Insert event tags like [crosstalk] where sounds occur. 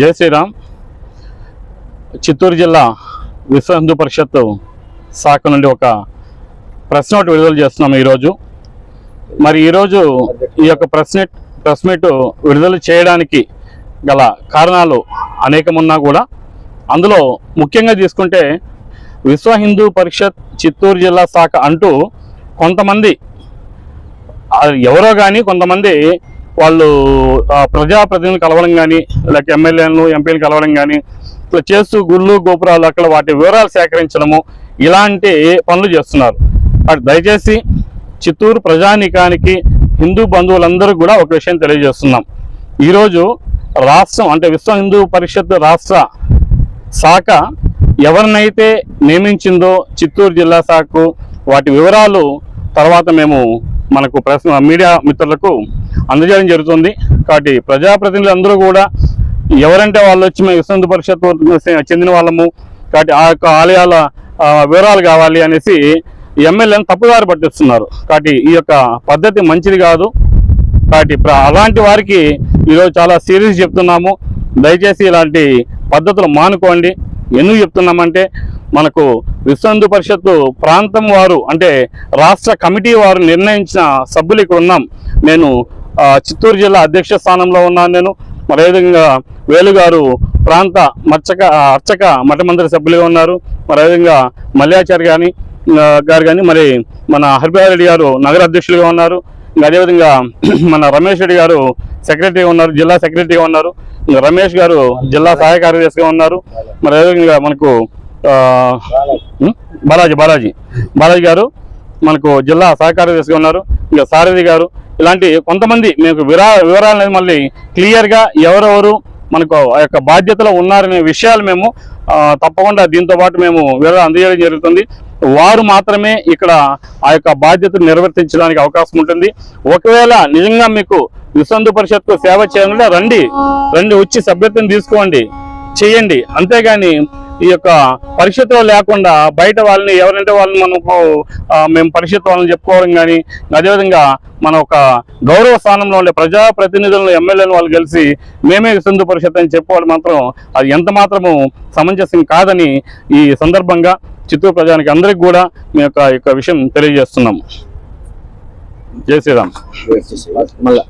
జై శ్రీరామ్. చిత్తూరు జిల్లా విశ్వ హిందూ పరిషత్ శాఖ నుండి ఒక ప్రెస్ నోట్ విడుదల చేస్తున్నాం ఈరోజు. మరి ఈరోజు ఈ యొక్క ప్రెస్ నెట్ ప్రెస్ మీట్ విడుదల చేయడానికి గల కారణాలు అనేకమున్నా కూడా అందులో ముఖ్యంగా తీసుకుంటే విశ్వ హిందూ పరిషత్ చిత్తూరు జిల్లా శాఖ అంటూ కొంతమంది అది ఎవరో కానీ కొంతమంది వాళ్ళు ప్రజా ప్రజాప్రతినిధులు కలవడం కానీ లేక ఎమ్మెల్యేలు ఎంపీలు కలవడం కానీ ఇట్లా చేస్తూ గుళ్ళు గోపురాలు అక్కడ వాటి వివరాలు సేకరించడము ఇలాంటి పనులు చేస్తున్నారు. అటు దయచేసి చిత్తూరు ప్రజానికానికి హిందూ బంధువులందరూ కూడా ఒక విషయం తెలియజేస్తున్నాం. ఈరోజు రాష్ట్రం అంటే విశ్వ హిందూ పరిషత్ రాష్ట్ర శాఖ ఎవరినైతే నియమించిందో చిత్తూరు జిల్లా శాఖకు వాటి వివరాలు తర్వాత మేము మనకు ప్రశ్న మీడియా మిత్రులకు అందజేయడం జరుగుతుంది. కాబట్టి ప్రజాప్రతినిధులు అందరూ కూడా ఎవరంటే వాళ్ళు వచ్చి మేము విశ్వ పరిషత్ చెందిన వాళ్ళము కాబట్టి ఆ యొక్క ఆలయాల వివరాలు కావాలి అనేసి ఎమ్మెల్యేని తప్పుదారి పట్టిస్తున్నారు. కాబట్టి ఈ యొక్క పద్ధతి మంచిది కాదు. కాబట్టి అలాంటి వారికి ఈరోజు చాలా సీరియస్ చెప్తున్నాము. దయచేసి ఇలాంటి పద్ధతులు మానుకోండి. ఎందుకు చెప్తున్నామంటే మనకు విశ్వ పరిషత్తు ప్రాంతం వారు అంటే రాష్ట్ర కమిటీ వారు నిర్ణయించిన సభ్యులు ఇక్కడ ఉన్నాం. నేను చిత్తూరు జిల్లా అధ్యక్ష స్థానంలో ఉన్నాను నేను. మరేవిధంగా వేలుగారు వేలు గారు ప్రాంత మర్చక అర్చక మఠమందిర సభ్యులుగా ఉన్నారు. మరేవిధంగా అదేవిధంగా మల్యాచారి కానీ గారు కానీ మరి మన హరిబారెడ్డి గారు నగర అధ్యక్షులుగా ఉన్నారు. ఇంకా అదేవిధంగా [clears throat] మన రమేష్ రెడ్డి గారు సెక్రటరీగా ఉన్నారు జిల్లా సెక్రటరీగా ఉన్నారు. రమేష్ గారు జిల్లా సహాయ కార్యదర్శిగా ఉన్నారు. మరి అదేవిధంగా మనకు బాలాజీ. బాలాజీ బాలాజీ. గారు మనకు జిల్లా సహాయ కార్యదర్శిగా ఉన్నారు. ఇంకా సారథి గారు ఇలాంటి కొంతమంది మీకు విరా వివరాలు అనేది మళ్ళీ క్లియర్గా ఎవరెవరు మనకు ఆ యొక్క బాధ్యతలో ఉన్నారనే విషయాలు మేము తప్పకుండా దీంతో పాటు మేము వివరాలు అందజేయడం జరుగుతుంది. వారు మాత్రమే ఇక్కడ ఆ యొక్క బాధ్యతను నిర్వర్తించడానికి అవకాశం ఉంటుంది. ఒకవేళ నిజంగా మీకు విశ్వందు పరిషత్కు సేవ చేయాలంటే రండి. రండి వచ్చి సభ్యత్వం తీసుకోండి. చేయండి. అంతేగాని ఈ యొక్క పరిషత్తులో లేకుండా బయట వాళ్ళని ఎవరంటే వాళ్ళని మనకు మేము పరిషత్ వాళ్ళని చెప్పుకోవడం కానీ అదేవిధంగా మన ఒక గౌరవ స్థానంలో ఉండే ప్రజాప్రతినిధులను ఎమ్మెల్యేలను వాళ్ళు కలిసి మేమే సింధు పరిషత్ అని చెప్పుకోవడం మాత్రం అది ఎంత మాత్రము సమంజసం కాదని ఈ సందర్భంగా చిత్తూరు ప్రజానికి అందరికి కూడా మీ యొక్క యొక్క విషయం తెలియజేస్తున్నాము జై శ్రీరామ్. మళ్ళా